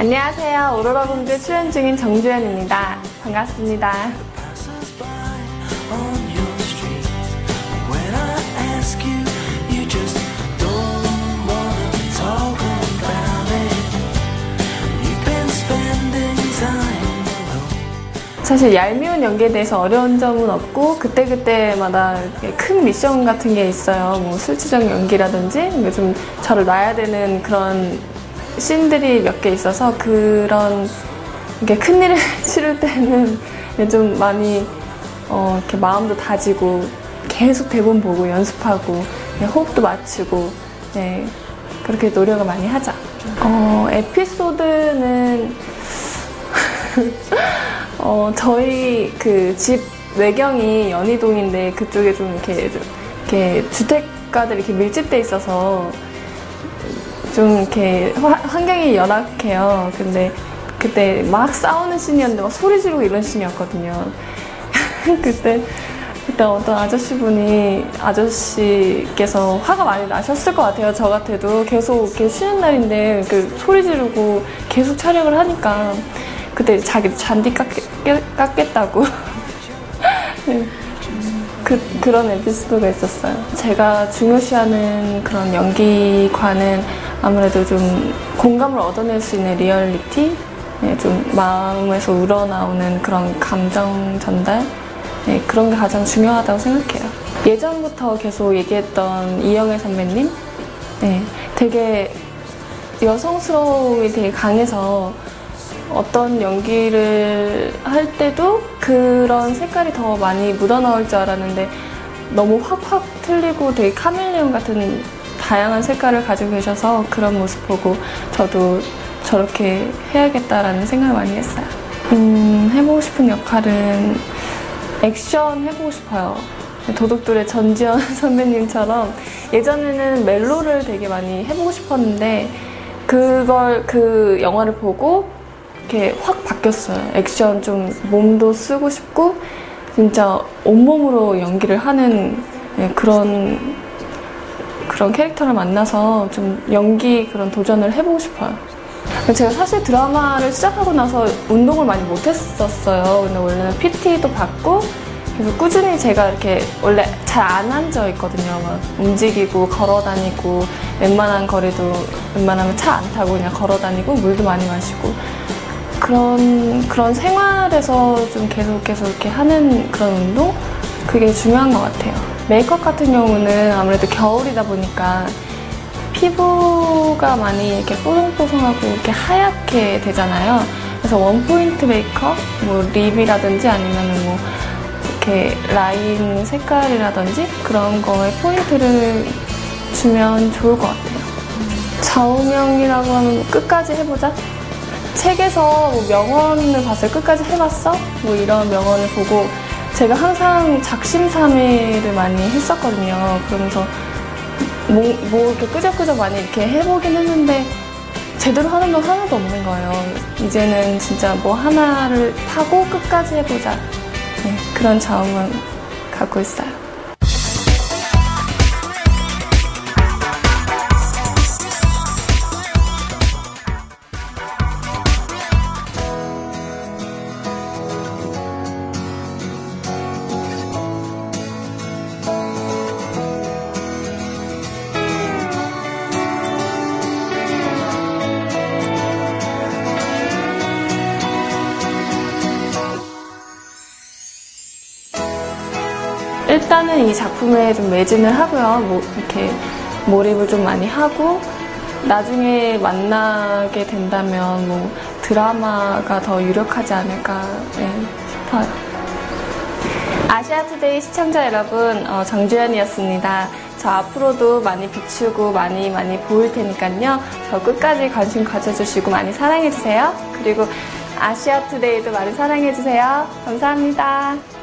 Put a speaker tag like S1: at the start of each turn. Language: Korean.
S1: 안녕하세요. 오로라 공주 출연 중인 정주현입니다. 반갑습니다. 사실 얄미운 연기에 대해서 어려운 점은 없고 그때그때마다 큰 미션 같은 게 있어요. 뭐 술주정 연기라든지 뭔가 좀 저를 놔야 되는 그런 씬들이 몇 개 있어서 그런 이렇게 큰 일을 치를 때는 좀 많이 어, 이렇게 마음도 다지고 계속 대본 보고 연습하고 네, 호흡도 맞추고 네, 그렇게 노력을 많이 하죠. 어, 에피소드는 어, 저희 그 집 외경이 연희동인데 그쪽에 좀 이렇게, 좀 이렇게 주택가들이 이렇게 밀집돼 있어서 좀 이렇게 화- 환경이 열악해요. 근데 그때 막 싸우는 씬이었는데 막 소리 지르고 이런 씬이었거든요. 그때 그때 어떤 아저씨분이 아저씨께서 화가 많이 나셨을 것 같아요. 저 같아도 계속 이렇게 쉬는 날인데 그 소리 지르고 계속 촬영을 하니까 그때 자기 잔디 깎겠, 깎겠다고 네. 그, 그런 에피소드가 있었어요. 제가 중요시하는 그런 연기과는 아무래도 좀 공감을 얻어낼 수 있는 리얼리티, 네, 좀 마음에서 우러나오는 그런 감정 전달, 네, 그런 게 가장 중요하다고 생각해요. 예전부터 계속 얘기했던 이영애 선배님, 네, 되게 여성스러움이 되게 강해서 어떤 연기를 할 때도 그런 색깔이 더 많이 묻어나올 줄 알았는데 너무 확확 틀리고 되게 카멜레온 같은 다양한 색깔을 가지고 계셔서 그런 모습 보고 저도 저렇게 해야겠다라는 생각을 많이 했어요. 음, 해보고 싶은 역할은 액션 해보고 싶어요. 도둑들의 전지현 선배님처럼 예전에는 멜로를 되게 많이 해보고 싶었는데 그걸 그 영화를 보고 이렇게 확 바뀌었어요. 액션 좀 몸도 쓰고 싶고 진짜 온몸으로 연기를 하는 예, 그런 그런 캐릭터를 만나서 좀 연기 그런 도전을 해보고 싶어요. 제가 사실 드라마를 시작하고 나서 운동을 많이 못했었어요. 근데 원래는 PT도 받고 그래서 꾸준히 제가 이렇게 원래 잘 안 앉아 있거든요. 막 움직이고 걸어 다니고 웬만한 거리도 웬만하면 차 안 타고 그냥 걸어 다니고 물도 많이 마시고 그런 그런 생활에서 좀 계속 계속 이렇게 하는 그런 운동 그게 중요한 것 같아요. 메이크업 같은 경우는 아무래도 겨울이다 보니까 피부가 많이 이렇게 뽀송뽀송하고 이렇게 하얗게 되잖아요. 그래서 원포인트 메이크업, 뭐 립이라든지 아니면은 뭐 이렇게 라인 색깔이라든지 그런 거에 포인트를 주면 좋을 것 같아요. 좌우명이라고 하면 끝까지 해보자. 책에서 뭐 명언을 봤어요. 끝까지 해봤어? 뭐 이런 명언을 보고 제가 항상 작심삼일을 많이 했었거든요. 그러면서 뭐, 뭐 이렇게 끄적끄적 많이 이렇게 해보긴 했는데 제대로 하는 건 하나도 없는 거예요. 이제는 진짜 뭐 하나를 파고 끝까지 해보자. 네, 그런 자음은 갖고 있어요. 일단은 이 작품에 좀 매진을 하고요. 뭐 이렇게 몰입을 좀 많이 하고 나중에 만나게 된다면 뭐 드라마가 더 유력하지 않을까 네, 싶어요. 아시아투데이 시청자 여러분, 어, 정주현이었습니다. 저 앞으로도 많이 비추고 많이 많이 보일 테니까요. 저 끝까지 관심 가져주시고 많이 사랑해주세요. 그리고 아시아투데이도 많이 사랑해주세요. 감사합니다.